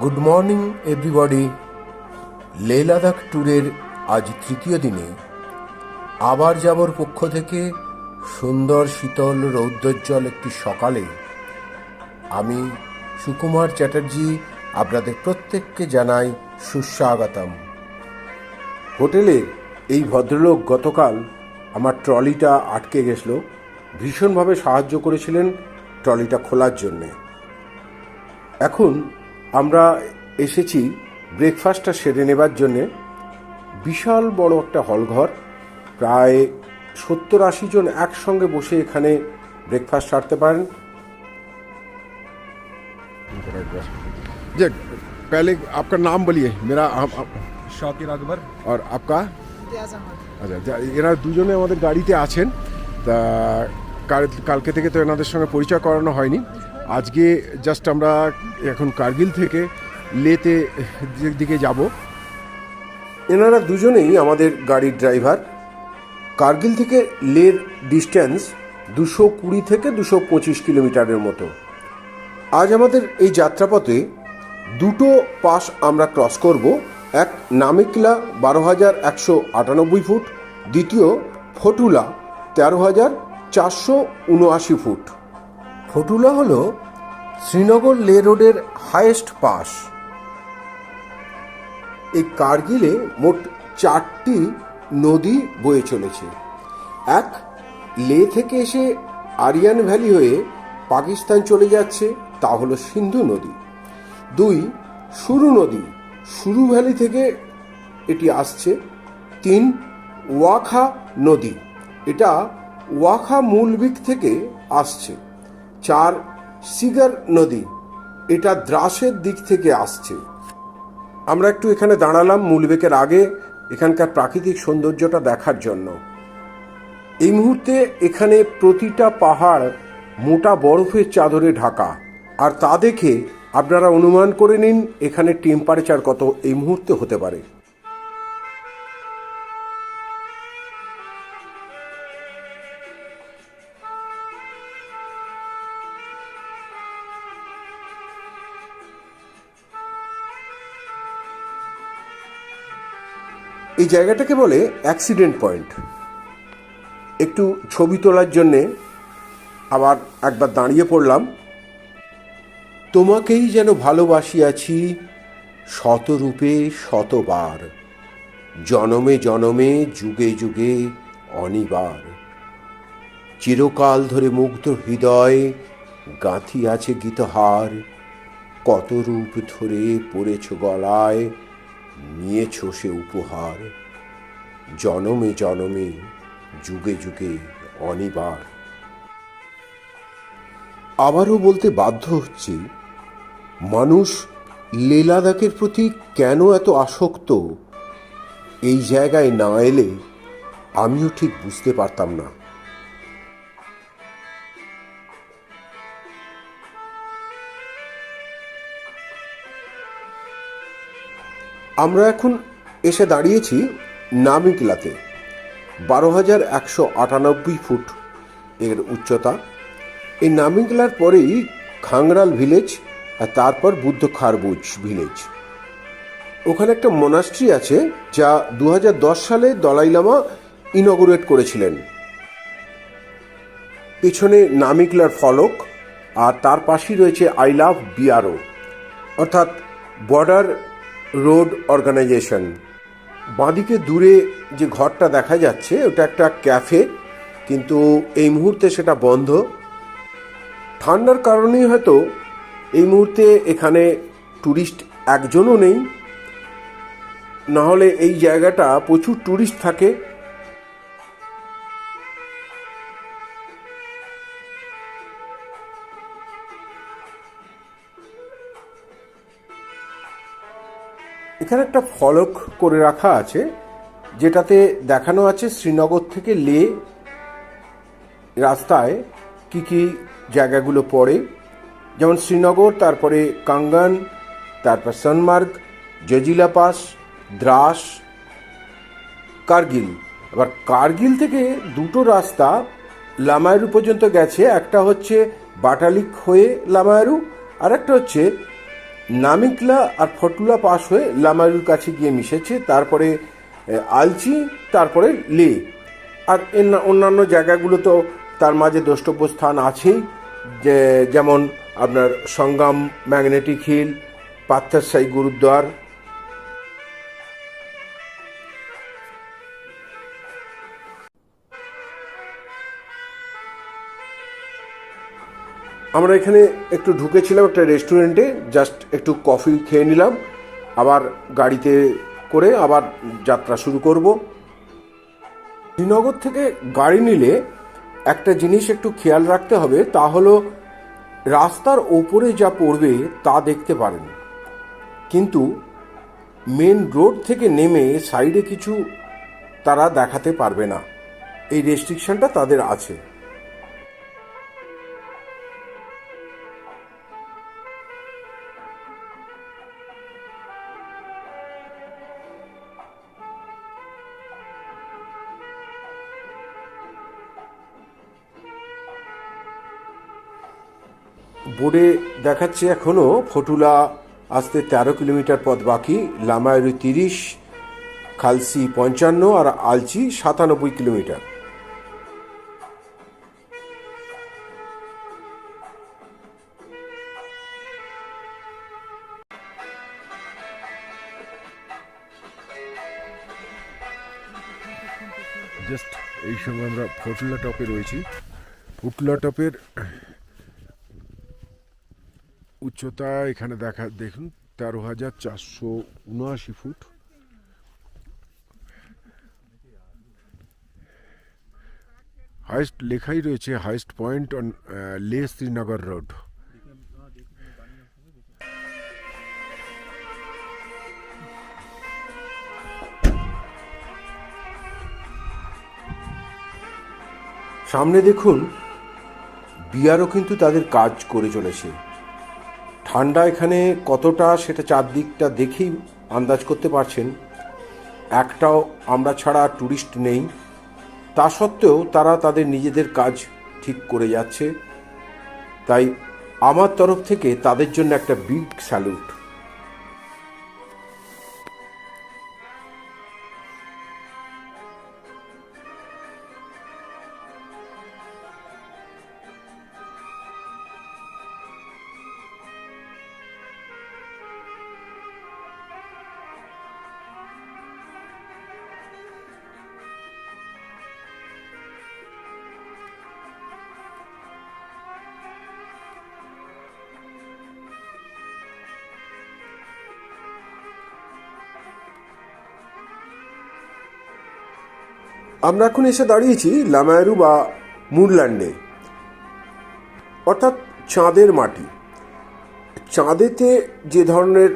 Good morning everybody Leh Ladakh ট্যুরের আজ তৃতীয় দিনে আবার যাবর পক্ষ থেকে সুন্দর শীতল রৌদ্রোজ্জ্বল একটি সকালে। আমি সুকুমার চ্যাটার্জি, আপনাদের প্রত্যেককে জানাই সুস্বাগতম। হোটেলে এই ভদ্রলোক গতকাল আমার ট্রলিটা আটকে গেছিল। ভীষণভাবে সাহায্য করেছিলেন ট্রলিটা খোলার জন্যে। এখন আমরা এসেছি ব্রেকফাস্টটা সেরে নেবার জন্যে বিশাল বড় একটা হলঘর প্রায় সত্তর আশি জন একসঙ্গে বসে এখানে ব্রেকফাস্ট সারতে পারেন जी पहले आपका नाम बोलिए मेरा हम, हम, শাকির আকবর और आपका ইমতিয়াজ আহমদ আচ্ছা যা- এরা দুজনে আমাদের গাড়িতে আছেন তা কাল- কালকে থেকে তো এনাদের সঙ্গে পরিচয় করানো হয়নি আজকে জাস্ট আমরা এখন কার্গিল থেকে লেতে দিকে যাব। এনারা দুজনেই আমাদের গাড়ির ড্রাইভার কার্গিল থেকে লের ডিস্ট্যান্স দুশো কুড়ি থেকে দুশো পঁচিশ কিলোমিটারের মতো। আজ আমাদের এই যাত্রাপথে দুটো পাস আমরা ক্রস করব। এক নামিকলা বারো হাজার একশো আটানব্বই ফুট, দ্বিতীয় ফটুলা তেরো হাজার চারশো উনআশি ফুট। ফটুলা হল শ্রীনগর লে রোডের হায়েস্ট পাস। এই কার্গিলে মোট চারটি নদী বয়ে চলেছে। এক, লে থেকে এসে আরিয়ান ভ্যালি হয়ে পাকিস্তান চলে যাচ্ছে, তা হলো সিন্ধু নদী। দুই, সুরু নদী। সুরু ভ্যালি থেকে এটি আসছে। তিন, ওয়াখা নদী। এটা ওয়াখা মূলবিক থেকে আসছে। চার সিগার নদী। এটা দ্রাসের দিক থেকে আসছে। আমরা একটু এখানে দাঁড়ালাম মূলবেকের আগে এখানকার প্রাকৃতিক সৌন্দর্যটা দেখার জন্য। এই মুহূর্তে এখানে প্রতিটা পাহাড় মোটা বরফের চাদরে ঢাকা। আর তা দেখে আপনারা অনুমান করে নিন এখানে টেম্পারেচার কত এই মুহূর্তে হতে পারে। এই জায়গাটাকে বলে অ্যাক্সিডেন্ট পয়েন্ট একটু ছবি তোলার জন্যে আবার একবার দাঁড়িয়ে পড়লাম। তোমাকেই যেন ভালোবাসিয়াছি শতরূপে শতবার, জনমে জনমে যুগে যুগে অনিবার। চিরকাল ধরে মুগ্ধ হৃদয় গাঁথি আছে গীতহার, কত রূপ ধরে পড়েছ গলায় নিয়েছ সে উপহার। জনমে জনমে, যুগে যুগে অনিবার। আবারও বলতে বাধ্য হচ্ছি, মানুষ লীলাদাকের প্রতি কেন এত আসক্ত? এই জায়গায় না এলে আমিও ঠিক বুঝতে পারতাম না। আমরা এখন এসে দাঁড়িয়েছি নামিকলাতে বারো হাজার একশো আটানব্বই ফুট এর উচ্চতা। এই নামিকলার পরেই খাংরাল ভিলেজ আর তারপর বুদ্ধ খারবুজ ভিলেজ। ওখানে একটা মনাস্ট্রি আছে যা দু হাজার দশ সালে দলাই লামা ইনগুরেট করেছিলেন। পেছনে নামিকলার ফলক আর তার পাশেই রয়েছে আই লাভ বিআরও, অর্থাৎ বর্ডার রোড অর্গানাইজেশন। বাঁদিকে দূরে যে ঘরটা দেখা যাচ্ছে, ওটা একটা ক্যাফে, কিন্তু এই মুহূর্তে সেটা বন্ধ। ঠান্ডার কারণেই হয়তো এই মুহূর্তে এখানে ট্যুরিস্ট একজনও নেই। নাহলে এই জায়গাটা প্রচুর ট্যুরিস্ট থাকে। এখানে একটা ফলক করে রাখা আছে, যেটাতে দেখানো আছে শ্রীনগর থেকে লে রাস্তায় কি কি জায়গাগুলো পড়ে। যেমন শ্রীনগর, তারপরে কাঙ্গান, তারপর সনমার্গ জজিলা পাস দ্রাস, কার্গিল। এবার কার্গিল থেকে দুটো রাস্তা লামায়রু পর্যন্ত গেছে, একটা হচ্ছে বাটালিক হয়ে লামায়রু আর একটা হচ্ছে নামিকলা আর ফটুলা পাশ হয়ে লামারুর কাছে গিয়ে মিশেছে, তারপরে আলচি, তারপরে লে। আর অন্যান্য জায়গাগুলো তো তার মাঝে দ্রষ্টব্য স্থান আছেই, যে, যেমন আপনার সঙ্গম, ম্যাগনেটিক হিল পাত্থারসাই গুরুদ্বার আমরা এখানে একটু ঢুকেছিলাম একটা রেস্টুরেন্টে, জাস্ট একটু কফি খেয়ে নিলাম, আবার গাড়িতে করে আবার যাত্রা শুরু করব। শ্রীনগর থেকে গাড়ি নিলে একটা জিনিস একটু খেয়াল রাখতে হবে, তা হলো রাস্তার ওপরে যা পড়বে তা দেখতে পারেন। কিন্তু মেন রোড থেকে নেমে সাইডে কিছু তারা দেখাতে পারবে না। এই রেস্ট্রিকশনটা তাদের আছে। বোর্ডে দেখাচ্ছে এখনও ফটুলা আসতে তেরো কিলোমিটার পথ বাকি লামায়ুরি তিরিশ, খালসি পঞ্চান্ন আর আলচি সাতানব্বই কিলোমিটার। জাস্ট এই সময় আমরা ফটুলা টপে রয়েছি। ফুটলা টপের উচ্চতা এখানে দেখা, দেখুন, তেরো হাজার চারশো উনআশি ফুট। হাইস্ট, লেখাই রয়েছে হাইস্ট পয়েন্ট অন লে শ্রীনগর রোড। সামনে দেখুন বিয়ারও কিন্তু তাদের কাজ করে চলেছে। ঠান্ডা এখানে কতটা সেটা চারদিকটা দেখেই আন্দাজ করতে পারছেন। একটাও আমরা ছাড়া ট্যুরিস্ট নেই। তা সত্ত্বেও তারা তাদের নিজেদের কাজ ঠিক করে যাচ্ছে। তাই আমার তরফ থেকে তাদের জন্য একটা বিগ স্যালুট। আমরা এখন এসে দাঁড়িয়েছি লামায়রু বা মুরল্যান্ডে অর্থাৎ চাঁদের মাটি। চাঁদেতে যে ধরনের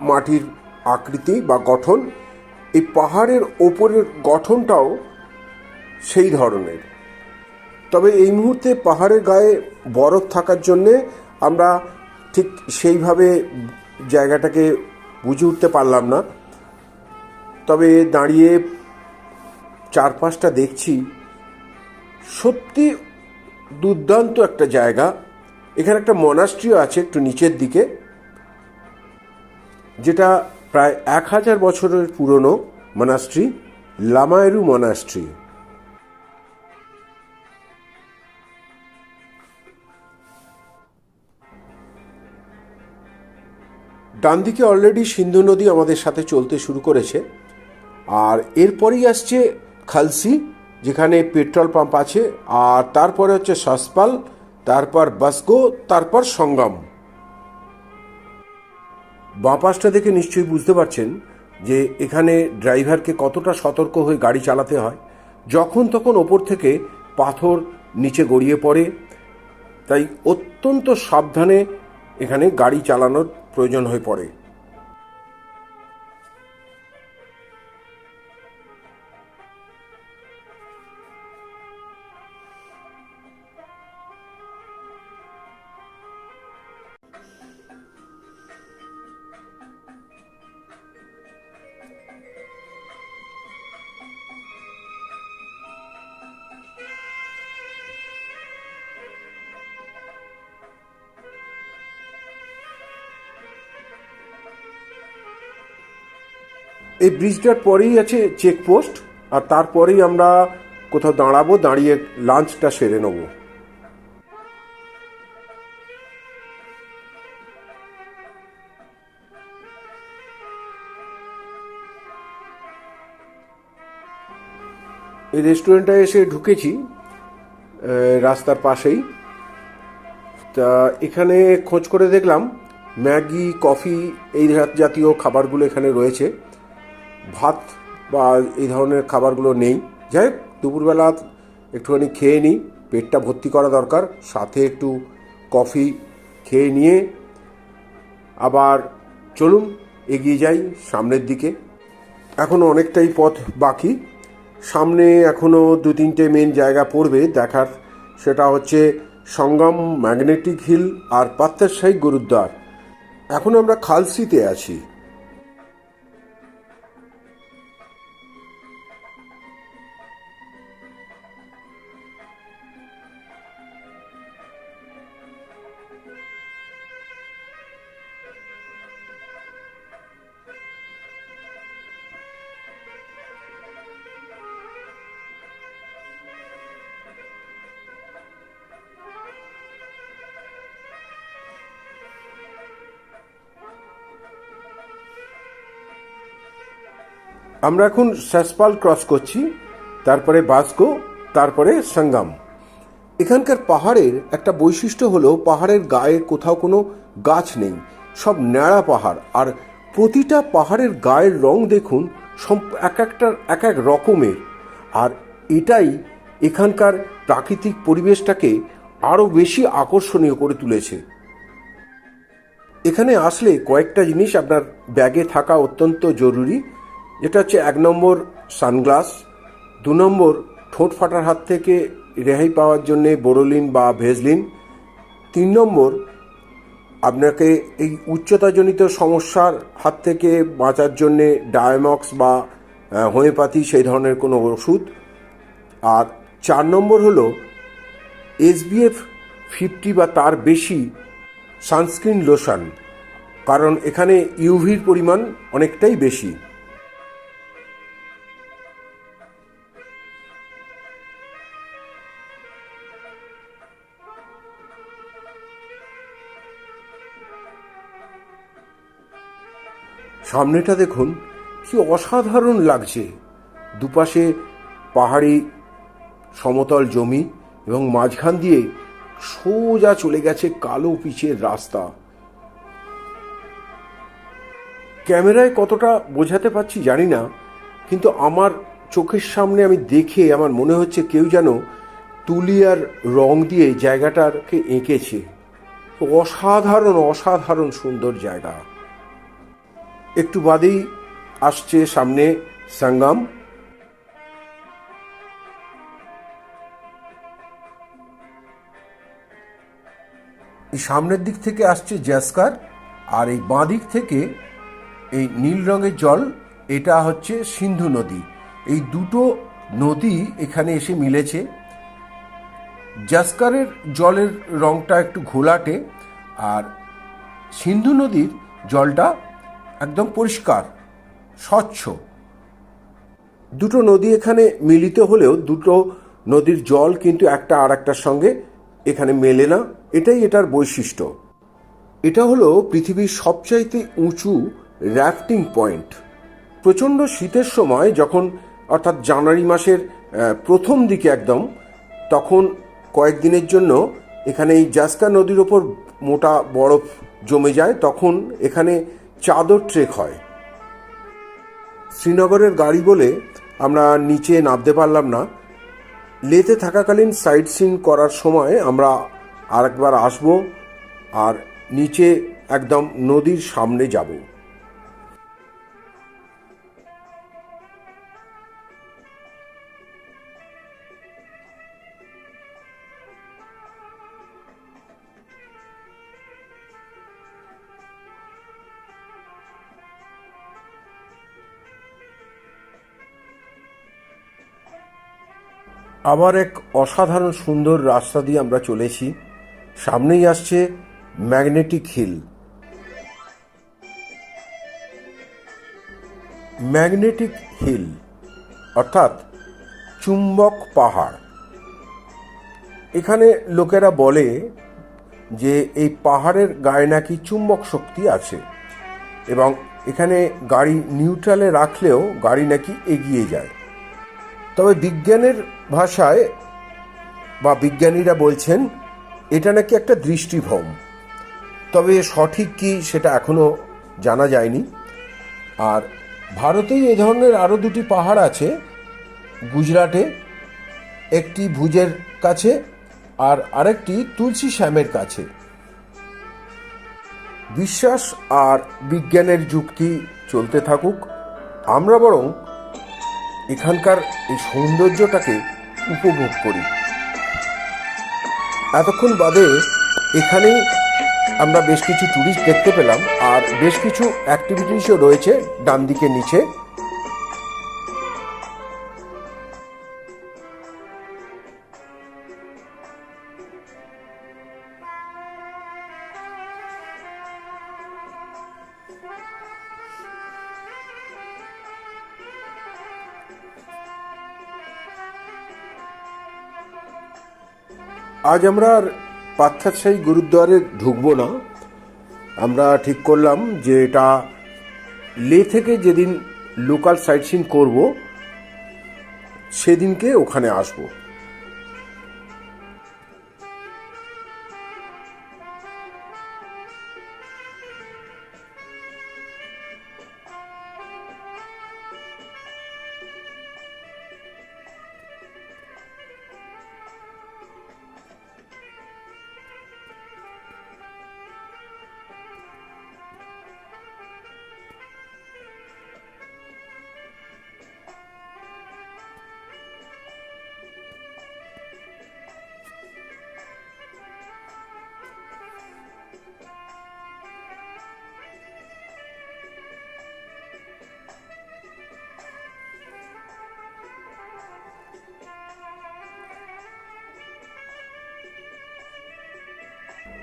মাটির আকৃতি বা গঠন, এই পাহাড়ের ওপরের গঠনটাও সেই ধরনের। তবে এই মুহূর্তে পাহাড়ের গায়ে বরফ থাকার জন্যে আমরা ঠিক সেইভাবে জায়গাটাকে বুঝে উঠতে পারলাম না। তবে দাঁড়িয়ে চারপাশটা দেখছি, সত্যি দুর্দান্ত একটা জায়গা। এখানে একটা মনাস্ট্রিও আছে একটু নিচের দিকে, যেটা প্রায় এক হাজার বছরের পুরনো মনাস্ট্রি লামায়রু মনাস্ট্রি ডান দিকে অলরেডি সিন্ধু নদী আমাদের সাথে চলতে শুরু করেছে, আর এরপরেই আসছে খালসি, যেখানে পেট্রোল পাম্প আছে, আর তারপরে হচ্ছে সাসপাল, তারপর বাসগো তারপর সঙ্গম। বাঁ পাশটা দেখে নিশ্চয়ই বুঝতে পারছেন যে এখানে ড্রাইভারকে কতটা সতর্ক হয়ে গাড়ি চালাতে হয়। যখন তখন ওপর থেকে পাথর নিচে গড়িয়ে পড়ে। তাই অত্যন্ত সাবধানে এখানে গাড়ি চালানোর প্রয়োজন হয়ে পড়ে। এই ব্রিজটার পরেই আছে চেকপোস্ট আর তারপরেই আমরা কোথাও দাঁড়াবো, দাঁড়িয়ে লাঞ্চটা সেরে নেব। এই রেস্টুরেন্টে এসে ঢুকেছি রাস্তার পাশেই। তা এখানে খোঁজ করে দেখলাম, ম্যাগি, কফি, এই জাতীয় খাবারগুলো এখানে রয়েছে। ভাত বা এই ধরনের খাবারগুলো নেই। যাই হোক, দুপুরবেলা একটুখানি খেয়ে নিই, পেটটা ভর্তি করা দরকার, সাথে একটু কফি খেয়ে নিয়ে আবার চলুন এগিয়ে যাই সামনের দিকে। এখনও অনেকটাই পথ বাকি। সামনে এখনও দু তিনটে মেন জায়গা পড়বে দেখার, সেটা হচ্ছে সঙ্গম ম্যাগনেটিক হিল আর পাত্তারশাহী গুরুদ্বার। এখন আমরা খালসিতে আছি। আমরা এখন শাসপাল ক্রস করছি, তারপরে বাস্কো, তারপরে সঙ্গম। এখানকার পাহাড়ের একটা বৈশিষ্ট্য হলো পাহাড়ের গায়ে কোথাও কোনো গাছ নেই, সব ন্যাড়া পাহাড়। আর প্রতিটা পাহাড়ের গায়ের রং দেখুন এক একটা, এক এক রকমের। আর এটাই এখানকার প্রাকৃতিক পরিবেশটাকে আরও বেশি আকর্ষণীয় করে তুলেছে। এখানে আসলে কয়েকটা জিনিস আপনার ব্যাগে থাকা অত্যন্ত জরুরি। যেটা হচ্ছে এক নম্বর সানগ্লাস, দু নম্বর ঠোঁট ফাটার হাত থেকে রেহাই পাওয়ার জন্য বোরোলিন বা ভেজলিন, তিন নম্বর আপনাকে এই উচ্চতাজনিত সমস্যার হাত থেকে বাঁচার জন্যে ডায়ামক্স বা হোমিওপ্যাথি সেই ধরনের কোনো ওষুধ। আর চার নম্বর হলো এসবিএফ ফিফটি বা তার বেশি সানস্ক্রিন লোশন, কারণ এখানে ইউভির পরিমাণ অনেকটাই বেশি। সামনেটা দেখুন, কি অসাধারণ লাগছে। দুপাশে পাহাড়ি সমতল জমি এবং মাঝখান দিয়ে সোজা চলে গেছে কালো পিচের রাস্তা। ক্যামেরায় কতটা বোঝাতে পারছি জানি না, কিন্তু আমার চোখের সামনে আমি দেখে আমার মনে হচ্ছে কেউ যেন তুলি আর রং দিয়ে জায়গাটাকে এঁকেছে। অসাধারণ অসাধারণ সুন্দর জায়গা। একটু বাদেই আসছে সামনে সঙ্গম। সামনের দিক থেকে আসছে জ্যাস্কার, আর এই বাঁ দিক থেকে এই নীল রঙের জল, এটা হচ্ছে সিন্ধু নদী। এই দুটো নদী এখানে এসে মিলেছে। জাস্কারের জলের রংটা একটু ঘোলাটে, আর সিন্ধু নদীর জলটা একদম পরিষ্কার, স্বচ্ছ। দুটো নদী এখানে মিলিত হলেও দুটো নদীর জল কিন্তু একটা আর একটার সঙ্গে এখানে মেলে না। এটাই এটার বৈশিষ্ট্য। এটা হলো পৃথিবীর সবচাইতে উঁচু র্যাফটিং পয়েন্ট প্রচণ্ড শীতের সময় যখন, অর্থাৎ জানুয়ারি মাসের প্রথম দিকে একদম, তখন কয়েকদিনের জন্য এখানে এই জাস্কা নদীর ওপর মোটা বরফ জমে যায়। তখন এখানে চাদর ট্রেক হয়। শ্রীনগরের গাড়ি বলে আমরা নিচে নামতে পারলাম না। লেতে থাকাকালীন সাইট সিন করার সময় আমরা আরেকবার আসব আর নিচে একদম নদীর সামনে যাব। আবার এক অসাধারণ সুন্দর রাস্তা দিয়ে আমরা চলেছি। সামনেই আসছে ম্যাগনেটিক হিল। ম্যাগনেটিক হিল, অর্থাৎ চুম্বক পাহাড়। এখানে লোকেরা বলে যে এই পাহাড়ের গায়ে নাকি চুম্বক শক্তি আছে এবং এখানে গাড়ি নিউট্রালে রাখলেও গাড়ি নাকি এগিয়ে যায়। তবে বিজ্ঞানের ভাষায় বা বিজ্ঞানীরা বলছেন, এটা নাকি একটা দৃষ্টিভ্রম তবে সঠিক কি সেটা এখনও জানা যায়নি। আর ভারতেই এ ধরনের আরও দুটি পাহাড় আছে, গুজরাটে একটি ভুজের কাছে আর আরেকটি তুলসী শ্যামের কাছে। বিশ্বাস আর বিজ্ঞানের যুক্তি চলতে থাকুক, আমরা বরং এখানকার এই সৌন্দর্যটাকে উপভোগ করি। এতক্ষণ বাদে এখানেই আমরা বেশ কিছু টুরিস্ট দেখতে পেলাম, আর বেশ কিছু অ্যাক্টিভিটিসও রয়েছে ডান দিকে নিচে। আজ আমরা আর পাচ্ছাতশাহী গুরুদ্বারে ঢুকবো না। আমরা ঠিক করলাম যে এটা লে থেকে যেদিন লোকাল সাইট সিন করব, সেদিনকে ওখানে আসব।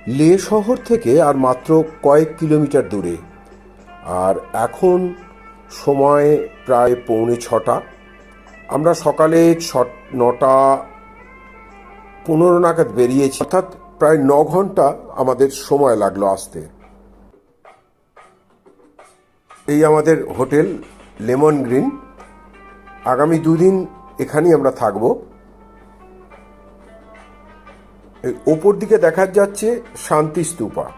লে শহর থেকে আর মাত্র কয়েক কিলোমিটার দূরে। আর এখন সময় প্রায় পৌনে ছটা। আমরা সকালে ছ, নটা, পনেরো নাগাদ বেরিয়েছি। অর্থাৎ প্রায় ন ঘণ্টা আমাদের সময় লাগল আসতে। এই আমাদের হোটেল লেমন গ্রিন। আগামী দুদিন এখানেই আমরা থাকব। ওপর দিকে দেখা যাচ্ছে শান্তি স্তূপা।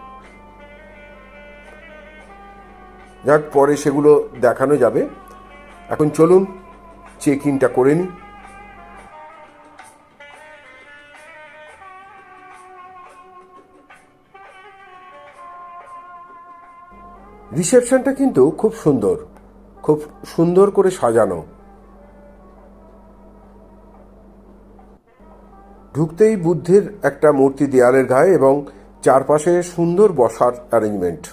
যাক, পরে সেগুলো দেখানো যাবে। এখন চলুন চেক ইনটা করে নিই। রিসেপশনটা কিন্তু খুব সুন্দর। খুব সুন্দর করে সাজানো। ঢুকতেই বুদ্ধের একটা মূর্তি দেয়ালের গায়ে এবং চারপাশে সুন্দর বসার অ্যারেঞ্জমেন্ট